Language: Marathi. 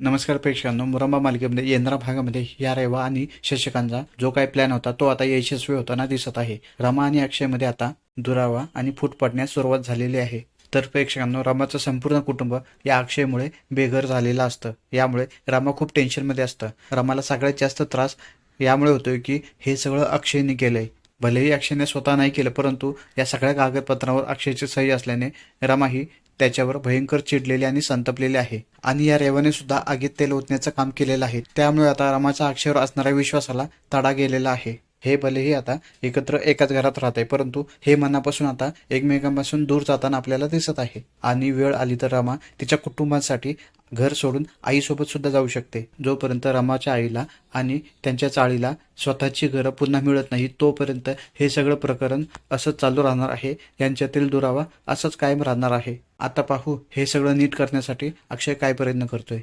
नमस्कार प्रेक्षकांनो मुरंबा मालिकेमध्ये येणाऱ्या भागामध्ये या रेवा आणि शशकांचा जो काही प्लॅन होता तो आता यशस्वी होताना दिसत आहे. रमा आणि अक्षयमध्ये आता दुरावा आणि फूट पडण्यास सुरुवात झालेली आहे. तर प्रेक्षकांनो रमाचं संपूर्ण कुटुंब या अक्षयमुळे बेघर झालेलं असतं. यामुळे रमा खूप टेन्शनमध्ये असतं. रमाला सगळ्यात जास्त त्रास यामुळे होतोय की हे सगळं अक्षयने केलंय. भलेही अक्षयने स्वतः नाही केलं परंतु या सगळ्या कागदपत्रांवर अक्षयची सही असल्याने रमा ही त्याच्यावर भयंकर चिडलेले आणि संतपलेले आहे. आणि या रेवाने सुद्धा आगीत तेल ओतण्याचं काम केलेलं आहे. त्यामुळे आता रामाच्या अक्षर असणाऱ्या विश्वासाला तडा गेलेला आहे. हे भलेही आता एकत्र एकाच घरात राहत आहे परंतु हे मनापासून आता एकमेकांपासून दूर जाताना आपल्याला दिसत आहे. आणि वेळ आली तर रमा तिच्या कुटुंबासाठी घर सोडून आईसोबत सुद्धा जाऊ शकते. जोपर्यंत रमाच्या आईला आणि त्यांच्या चाळीला स्वतःची घरं पुन्हा मिळत नाही तोपर्यंत हे सगळं प्रकरण असंच चालू राहणार आहे. यांच्यातील दुरावा असंच कायम राहणार आहे. आता पाहू हे सगळं नीट करण्यासाठी अक्षय काय प्रयत्न करतोय.